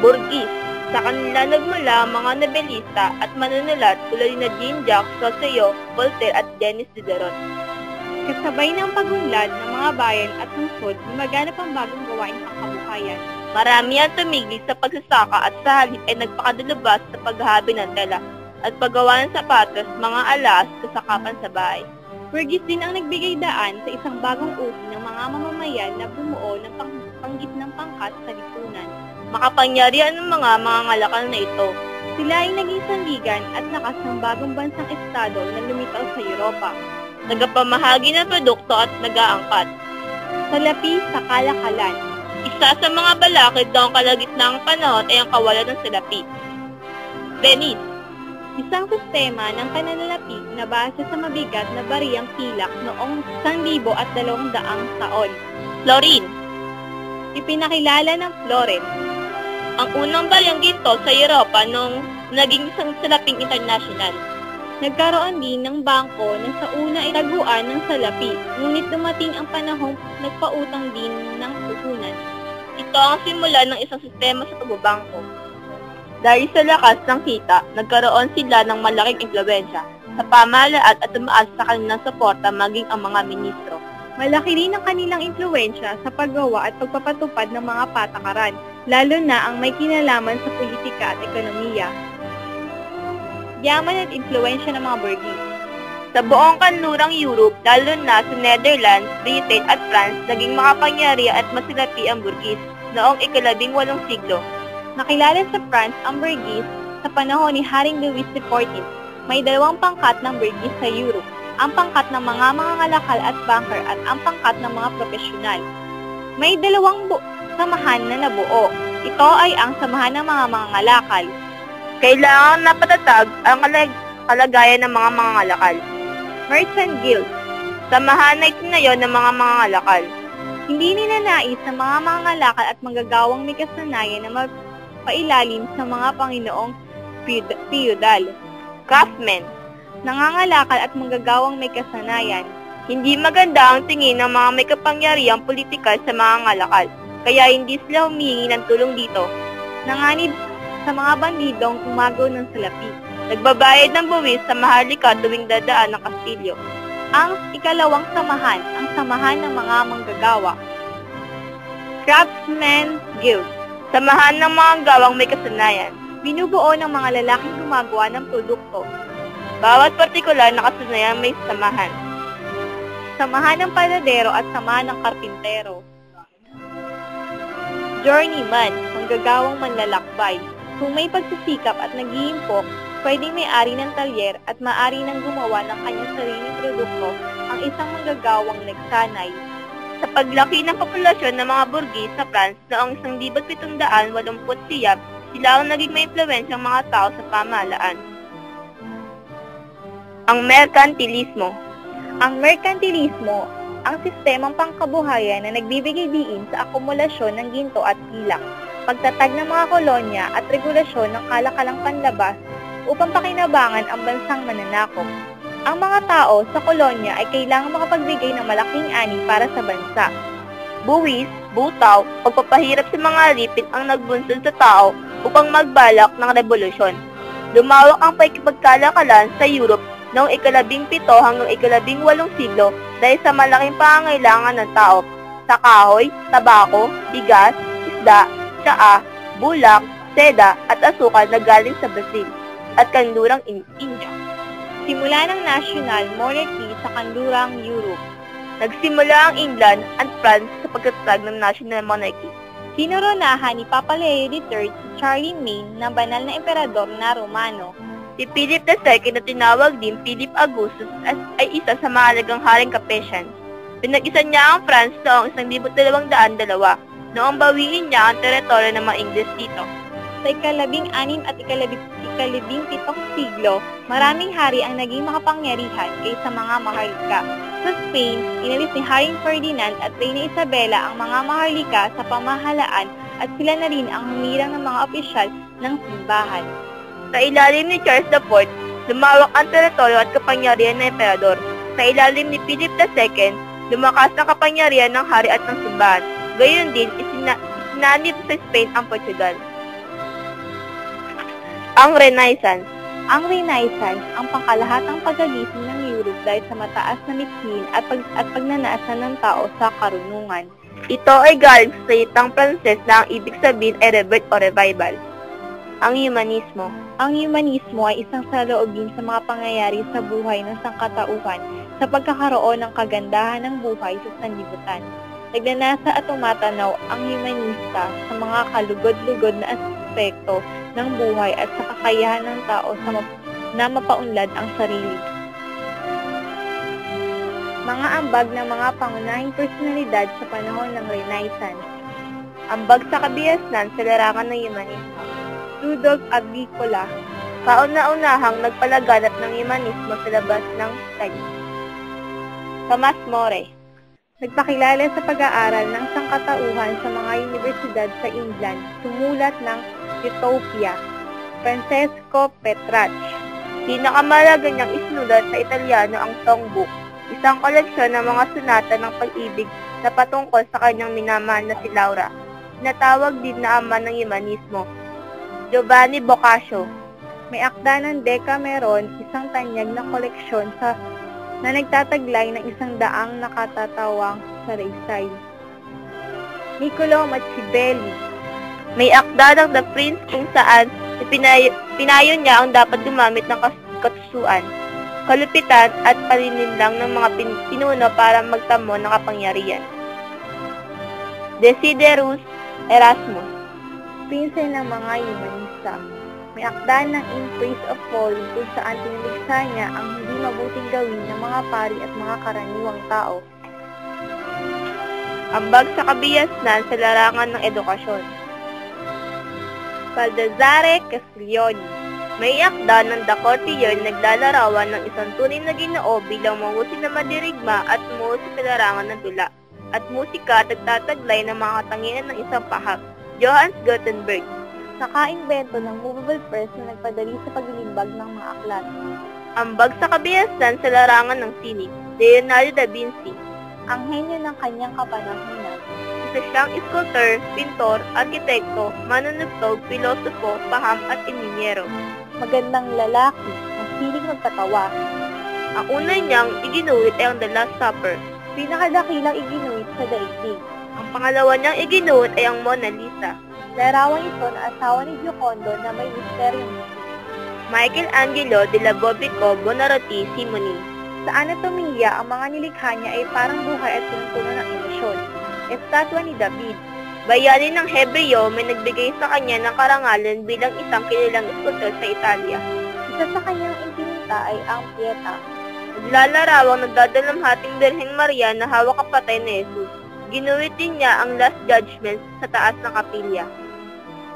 Burgis. Sa kanila nagmula mga nobelista at manunulat tulad na Jean-Jacques Rousseau, Voltaire at Denis Diderot. Kasabay ng pagunlad ng mga bayan at lungsod, lumaganap ang bagong gawain pangkabuhayan. Marami ang tumigil sa pagsasaka at sa halip ay nagpakadalubas sa paghahabi ng tela at paggawa ng sapatos, mga alas, kasakapan sa bahay. Burgess din ang nagbigay daan sa isang bagong uri ng mga mamamayan na bumuo ng pang panggitnang pangkat sa lipunan. Makapangyarihan ng mga mga ngalakal na ito. Sila ay naging sandigan at lakas ng bagong bansang estado na lumitaw sa Europa. Nagapamahagi ng produkto at nagaangkat. Salapi sa kalakalan. Isa sa mga balakid ng kalagitnaang panahon ay ang kawalan ng salapi. Venice. Isang sistema ng pananalapi na base sa mabigat na bariyang pilak noong 1,200 taon. Florin. Ipinakilala ng Florence. Ang unang bariyang ginto sa Europa noong naging isang salaping international. Nagkaroon din ng bangko na sa una ay taguan ng salapi, ngunit dumating ang panahong nagpautang din ng puhunan. Ito ang simula ng isang sistema sa pagbabangko. Dahil sa lakas ng kita, nagkaroon sila ng malaking impluensya sa pamahalaan at tumaas sa kanilang suporta maging ang mga ministro. Malaki rin ang kanilang impluensya sa paggawa at pagpapatupad ng mga patakaran, lalo na ang may kinalaman sa politika at ekonomiya. Yaman at impluensya ng mga Burgese. Sa buong kanlurang Europe, lalo na sa Netherlands, Britain at France, naging makapangyari at masilapi ang Burgese noong ikalabing walong siglo. Nakilala sa France ang Burgese sa panahon ni Haring Louis XIV. May dalawang pangkat ng Burgese sa Europe, ang pangkat ng mga mga ngalakal at banker at ang pangkat ng mga profesional. May dalawang bu- samahan na nabuo. Ito ay ang samahan ng mga mga ngalakal. Kailangan napatatag ang kalag- kalagayan ng mga mga ngalakal. Merchant Guild. Samahan na itinayo ng mga mga ngalakal. Hindi ninanais ng mga mga ngalakal at manggagawang may kasanayan na magpailalim sa mga Panginoong feud- feudal. Craftsmen. Nangangalakal at manggagawang may kasanayan. Hindi maganda ang tingin ng mga may kapangyarihang politikal sa mga ngalakal, kaya hindi sila humihingi ng tulong dito. Nanganib sa mga bandidong umagaw ng salapi. Nagbabayad ng buwis sa mahalika tuwing dadaan ng Kastilyo. Ang ikalawang samahan, ang samahan ng mga manggagawa. Craftsman Guild. Samahan ng mga gawang may kasanayan. Binubuo ng mga lalaking gumagawa ng produkto. Bawat partikular na kasanayan may samahan. Samahan ng paladero at samahan ng karpintero. Journeyman, manggagawang manlalakbay. Kung may pagsisikap at nag-iimpok, pwedeng may-ari ng talyer at maari ng gumawa ng kanyang sariling produkto ang isang manggagawang nagsanay. Sa paglaki ng populasyon ng mga Burgis sa France noong 1780, sila ang naging may impluensyang mga tao sa pamahalaan. Ang merkantilismo Ang merkantilismo, ang sistemang pangkabuhayan na nagbibigay diin sa akumulasyon ng ginto at pilak, pagtatag ng mga kolonya at regulasyon ng kalakalang panlabas upang pakinabangan ang bansang mananakop. Ang mga tao sa kolonya ay kailangang makapagbigay ng malaking ani para sa bansa. buwis, butaw, pagpapahirap sa mga alipin ang nagbunsod sa tao upang magbalak ng revolusyon. Lumawak ang pakikipagkalakalan sa Europe noong ikalabing pito hanggang ikalabing walong siglo dahil sa malaking pangangailangan ng tao sa kahoy, tabako, bigas, isda, tsaa, bulak, seda at asukal na galing sa Brazil at kanlurang in India. Simula ng national monarchy sa kanlurang Europe. Nagsimula ang England at France sa pagkatatag ng national monarchy. Kinoronahan ni Papa Leo III si Charlemagne na banal na emperador na Romano. Si Philip II na tinawag din Philip Augustus as- ay isa sa mahalagang haring Capetian. Pinag-isa niya ang France noong 1202 noong bawiin niya ang teritoryo ng mga Ingles dito. Sa ikalabing anim at ikalabing, ikalabing pitong siglo, maraming hari ang naging makapangyarihan kaysa mga maharlika. Sa Spain, inalis ni Haring Ferdinand at Reyna Isabela ang mga maharlika sa pamahalaan at sila na rin ang humirang ng mga opisyal ng simbahan. Sa ilalim ni Charles IV, lumawak ang teritoryo at kapangyarihan ng emperador. Sa ilalim ni Philip II, lumakas ang kapangyarihan ng hari at ng simbahan. Gayon din, isina, isinanib sa Spain ang Portugal. Ang Renaissance. Ang Renaissance ang pangkalahatang pagkagising ng Europe dahil sa mataas na mithin at, pag, at pagnanasa ng tao sa karunungan. Ito ay galing sa salitang Pranses na ang ibig sabihin ay rebirth o revival. Ang humanismo. Ang humanismo ay isang saloobin sa mga pangyayari sa buhay ng sangkatauhan sa pagkakaroon ng kagandahan ng buhay sa sanlibutan. Nagnanasa at tumatanaw ang humanista sa mga kalugod-lugod na aspekto ng buhay at sa kakayahan ng tao sa map- na mapaunlad ang sarili. Mga ambag ng mga pangunahing personalidad sa panahon ng Renaissance. Ambag sa kabiasnan sa larangan ng humanismo. Rudolf Agricola, Kauna-unahang nagpalaganap ng humanismo sa labas ng Italy. Tomas More. nagpakilala sa pag-aaral ng sangkatauhan sa mga universidad sa England, sumulat ng Utopia. Francesco Petrarch, Pinakamalaga niyang isinulat sa Italiano ang songbook, isang koleksyon ng mga sunata ng pag-ibig na patungkol sa kanyang minamahal na si Laura. Tinatawag din na ama ng humanismo. Giovanni Boccaccio. may akda ng Decameron, isang tanyag na koleksyon sa na nagtataglay ng isang daang nakatatawang saraysay. Niccolo Machiavelli, May akda ng The Prince kung saan ipinay- pinayo niya ang dapat gumamit ng katusuan, kalupitan at panininlang ng mga pin- pinuno para magtamo ng kapangyarihan. Desiderius Erasmus. Prinse ng mga humanista. May akda ng In Praise of Folly kung saan tiniligsa niya ang hindi mabuting gawin ng mga pari at mga karaniwang tao. Ambag sa kabiyasnan sa larangan ng edukasyon. Baldassare Castiglioni, May akda ng Courtier naglalarawan ng isang tunay na ginoo bilang mahusay na madirigma at mahusay sa larangan ng dula at musika at nagtataglay ng mga katangian ng isang pahak. Johannes Gutenberg. nakaimbento ng movable press na nagpadali sa paglilimbag ng mga aklat. Ambag sa kabiyasan sa larangan ng sining. Leonardo da Vinci. Ang henyo ng kanyang kapanahunan. Isa siyang sculptor, pintor, arkitekto, manunugtog, pilosopo, paham at iminyero. Magandang lalaki, mahilig magpatawa. Ang una niyang iginuwit ay ang The Last Supper. Pinakadakilang iginuit sa daigdig. Ang pangalawa niyang iginuwit ay ang Mona Lisa. Larawan ito na asawa ni Giocondo na may misteryong Michelangelo de la Bovico Buonarroti Simoni. Sa anatomiya, ang mga nilikha niya ay parang buhay at punong ng emosyon. Estatwa ni David, Bayani ng Hebreo may nagbigay sa kanya ng karangalan bilang isang kilalang sculptor sa Italia. isa sa kanyang impinita ay ang Pieta. Naglalarawang nagdadalamhating Birheng Maria na hawak ang patay na Jesus. Ginuwit din niya ang Last Judgment sa taas ng kapilya.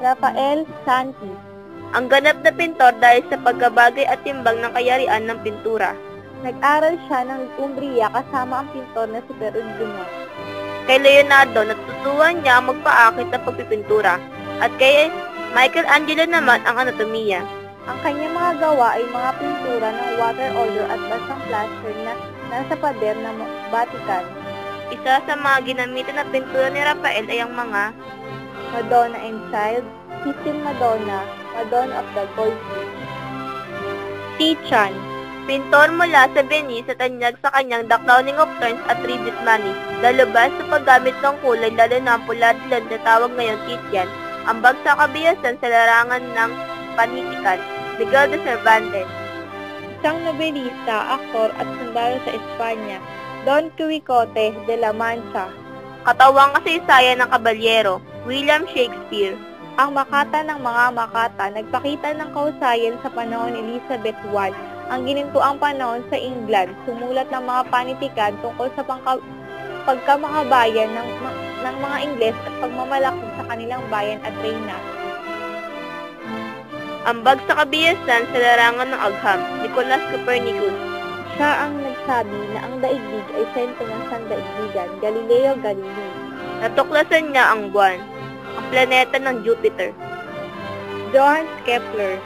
Rafael Santi, Ang ganap na pintor dahil sa pagkabagay at timbang ng kayarian ng pintura. nag-aral siya ng Umbria kasama ang pintor na si Perugino. Kay Leonardo, natutuhan niya ang magpaakit ng pagpipintura. At kay Michelangelo naman ang anatomiya. Ang kanyang mga gawa ay mga pintura ng water order at basang plaster na nasa pader ng Vatican. Isa sa mga ginamitan na pintura ni Rafael ay ang mga Madonna and Child, Sistine Madonna, Madonna of the Golden. Tichan, pintor mula sa Venice at anyag sa kanyang The Crowning of Thorns at Tribute Money. Lalabas sa paggamit ng kulay lalo na ang pula na tawag ngayon Titian. Ang bagsa kabiyasan sa larangan ng panitikan. Miguel de Cervantes. isang nobelista, aktor at sundalo sa Espanya. Don Quixote de la Mancha, Katawang kasaysayan ng kabalyero. William Shakespeare. ang makata ng mga makata, nagpakita ng kausayan sa panahon ni Elizabeth I. Ang ginintuang panahon sa England, sumulat ng mga panitikan tungkol sa pangka- pagkamakabayan ng, ma- ng mga Ingles at pagmamalaki sa kanilang bayan at reyna. Ambag sa kabiyasan sa larangan ng agham. Nicolas Copernicus. Siya ang nagsabi na ang daigdig ay sentro ng sandaigdigan, Galileo Galilei. Natuklasan niya ang buwan. Ang planeta ng Jupiter. Johann Kepler,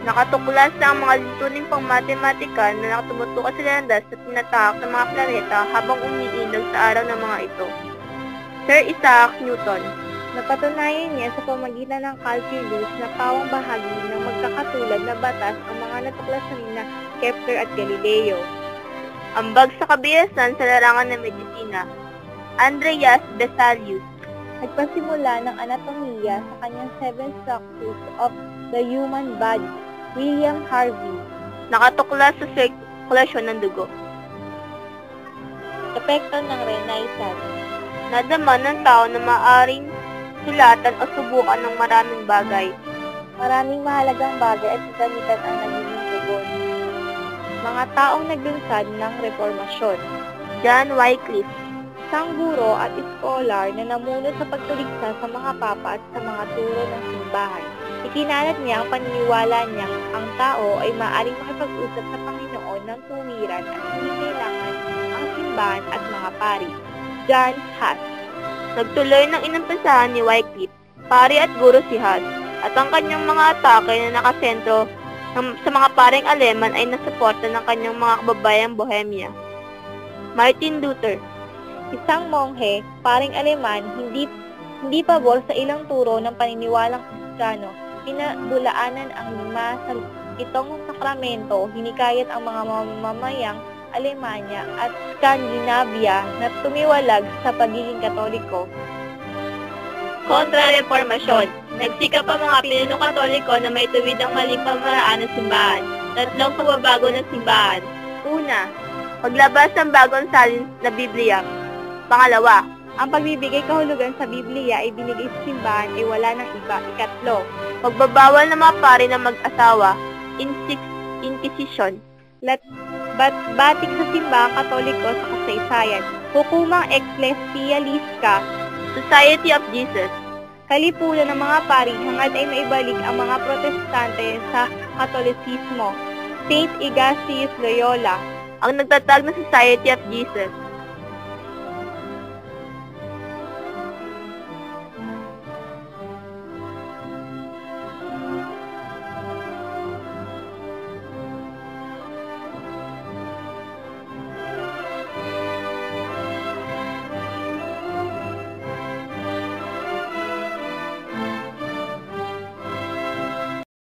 Nakatuklas na ang mga lintuning pang matematika na nakatumutukas sa landas at tinatahak ng mga planeta habang umiinog sa araw ng mga ito. Sir Isaac Newton. Napatunayan niya sa pamagitan ng calculus na pawang bahagi ng magkakatulad na batas ang mga natuklasan na Kepler at Galileo. Ambag sa kabiyasan sa larangan ng medisina. Andreas Vesalius. Nagpasimula ng anatomiya sa kanyang Seven Structures of the Human Body, William Harvey. Nakatuklas sa sirkulasyon ng dugo. Epekto ng Renaissance. Nadama ng tao na maaring sulatan o subukan ng maraming bagay. Maraming mahalagang bagay at kagamitan ang nagiging tugon. Mga taong naglunsad ng reformasyon. John Wycliffe. Isang guro at iskolar na namuno sa pagtuligsa sa mga papa at sa mga turo ng simbahan. Ikinalat niya ang paniniwala niyang ang tao ay maaaring makipag-usap sa Panginoon ng tuwiran at hindi kailangan ang simbahan at mga pari. John Huss. Nagtuloy ng inampasahan ni Wycliffe, pari at guro si Huss, at ang kanyang mga atake na nakasentro sa mga paring Aleman ay nasuporta ng kanyang mga kababayang Bohemia. Martin Luther. Isang monghe, paring Aleman, hindi hindi pabor sa ilang turo ng paniniwalang Kristiyano. Pinabulaanan ang lima sa itong sakramento, hinikayat ang mga mamamayang Alemanya at Scandinavia na tumiwalag sa pagiging katoliko. Kontra-reformasyon. Nagsikap ang mga pinuno katoliko na may tuwid ang maling pamaraan ng simbahan. Tatlong pagbabago ng simbahan. Una, paglabas ng bagong salin na Biblia. Pangalawa, Ang pagbibigay kahulugan sa Biblia ay binigay sa simbahan ay wala ng iba. Ikatlo, pagbabawal ng mga pari na mag-asawa. Inquisition. bat batik sa simbahan katoliko sa kasaysayan. Hukumang Ecclesiastica Society of Jesus. Kalipunan ng mga pari hangad ay maibalik ang mga protestante sa katolisismo. Saint Ignatius Loyola, Ang nagtatag ng Society of Jesus.